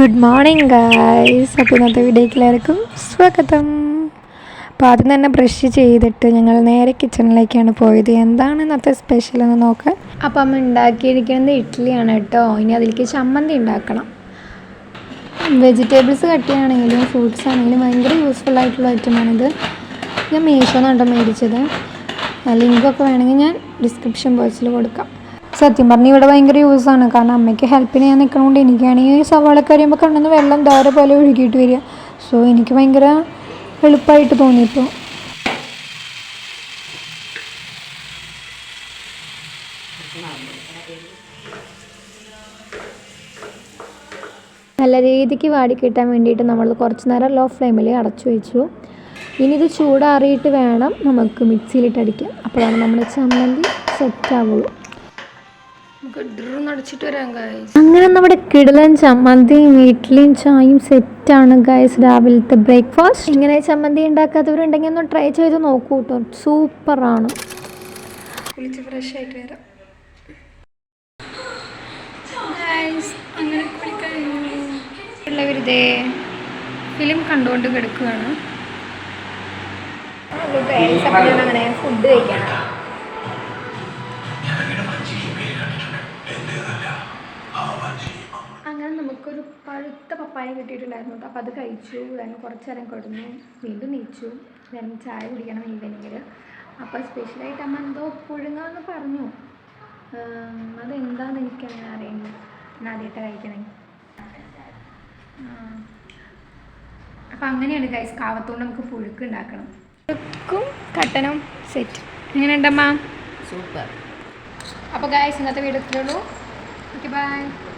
Good morning guys അപ്പോൾ ഇന്നത്തെ വീഡിയോയ്ക്ക് എല്ലാവർക്കും സ്വാഗതം. അപ്പോൾ ആദ്യം തന്നെ ബ്രഷ് ചെയ്തിട്ട് ഞങ്ങൾ നേരെ കിച്ചണിലേക്കാണ് പോയത്. എന്താണ് ഇന്നത്തെ സ്പെഷ്യൽ എന്ന് നോക്കാൻ അപ്പോൾ അമ്മ ഉണ്ടാക്കിയിരിക്കുന്നത് ഇഡ്ഡലിയാണ് കേട്ടോ. ഇനി അതിലേക്ക് ചമ്മന്തി ഉണ്ടാക്കണം. വെജിറ്റബിൾസ് കട്ട് ചെയ്യുകയാണെങ്കിലും ഫ്രൂട്ട്സ് ആണെങ്കിലും ഭയങ്കര യൂസ്ഫുൾ ആയിട്ടുള്ള ഐറ്റമാണിത് ഞാൻ മീഷോന്നാണ് മേടിച്ചത്. ലിങ്കൊക്കെ വേണമെങ്കിൽ ഞാൻ ഡിസ്ക്രിപ്ഷൻ ബോക്സിൽ കൊടുക്കാം. സത്യം പറഞ്ഞാൽ ഇവിടെ ഭയങ്കര യൂസാണ് കാരണം അമ്മയ്ക്ക് ഹെൽപ്പിന് ഞാൻ നിൽക്കണോണ്ട് എനിക്കാണെങ്കിൽ സവാളൊക്കെ അറിയുമ്പോൾ കണ്ണെന്ന് വെള്ളം ധാര പോലെ ഒഴുകിയിട്ട് വരിക. സോ എനിക്ക് ഭയങ്കര എളുപ്പമായിട്ട് തോന്നിയിപ്പോൾ നല്ല രീതിക്ക് വാടിക്കിട്ടാൻ വേണ്ടിയിട്ട് നമ്മൾ കുറച്ച് നേരം ലോ ഫ്ലെയിമിൽ അടച്ചു വെച്ചു. ഇനി ഇത് ചൂടാറിയിട്ട് വേണം നമുക്ക് മിക്സിയിലിട്ട് അടിക്കാൻ. അപ്പോഴാണ് നമ്മുടെ ചമ്മന്തി സെറ്റ് ആവുള്ളൂ. അങ്ങനെ നമ്മുടെ കിടലൻ ചമ്മന്തിയും ഇഡ്ഡലിയും ചായയും സെറ്റാണ് ഗൈസ് രാവിലത്തെ ബ്രേക്ക്ഫാസ്റ്റ് ഇങ്ങനെ ചമ്മന്തി ഉണ്ടാക്കാത്തവരുണ്ടെങ്കിൽ ഒന്ന് ട്രൈ ചെയ്ത് നോക്കൂ കേട്ടോ സൂപ്പറാണ് കുളിച്ച് ഫ്രഷ് ആയിട്ട് വരാം. അങ്ങനെ ഫിലിം കണ്ടുകൊണ്ട് കിടക്കുകയാണ് അങ്ങനെ ഫുഡ് കഴിക്കണം നമുക്കൊരു പഴുത്ത പപ്പായ കിട്ടിയിട്ടുണ്ടായിരുന്നു. കേട്ടോ അപ്പോൾ അത് കഴിച്ചു. ഞാൻ കുറച്ച് നേരം കിടന്നു. വീണ്ടും നീച്ചു. ഞാൻ ചായ കുടിക്കണം ഈവനിങ്ങിൽ അപ്പോൾ സ്പെഷ്യലായിട്ട് അമ്മ എന്തോ പുഴുങ്ങാന്ന് പറഞ്ഞു. ഉം, അതെന്താന്ന് എനിക്കങ്ങനെ അറിയില്ല. ഞാൻ ആദ്യമായിട്ട് കഴിക്കണേ. അപ്പം അങ്ങനെയാണ് ഗൈസ് കാവത്തോണ്ട് നമുക്ക് പുഴുക്ക് ഉണ്ടാക്കണം. പുഴുക്കും കട്ടനും സെറ്റ് എങ്ങനെയുണ്ടമ്മ സൂപ്പർ. അപ്പോൾ ഗൈസ് ഇന്നത്തെ വീഡിയോ ഇത്രയുള്ളൂ ഓക്കെ ബൈ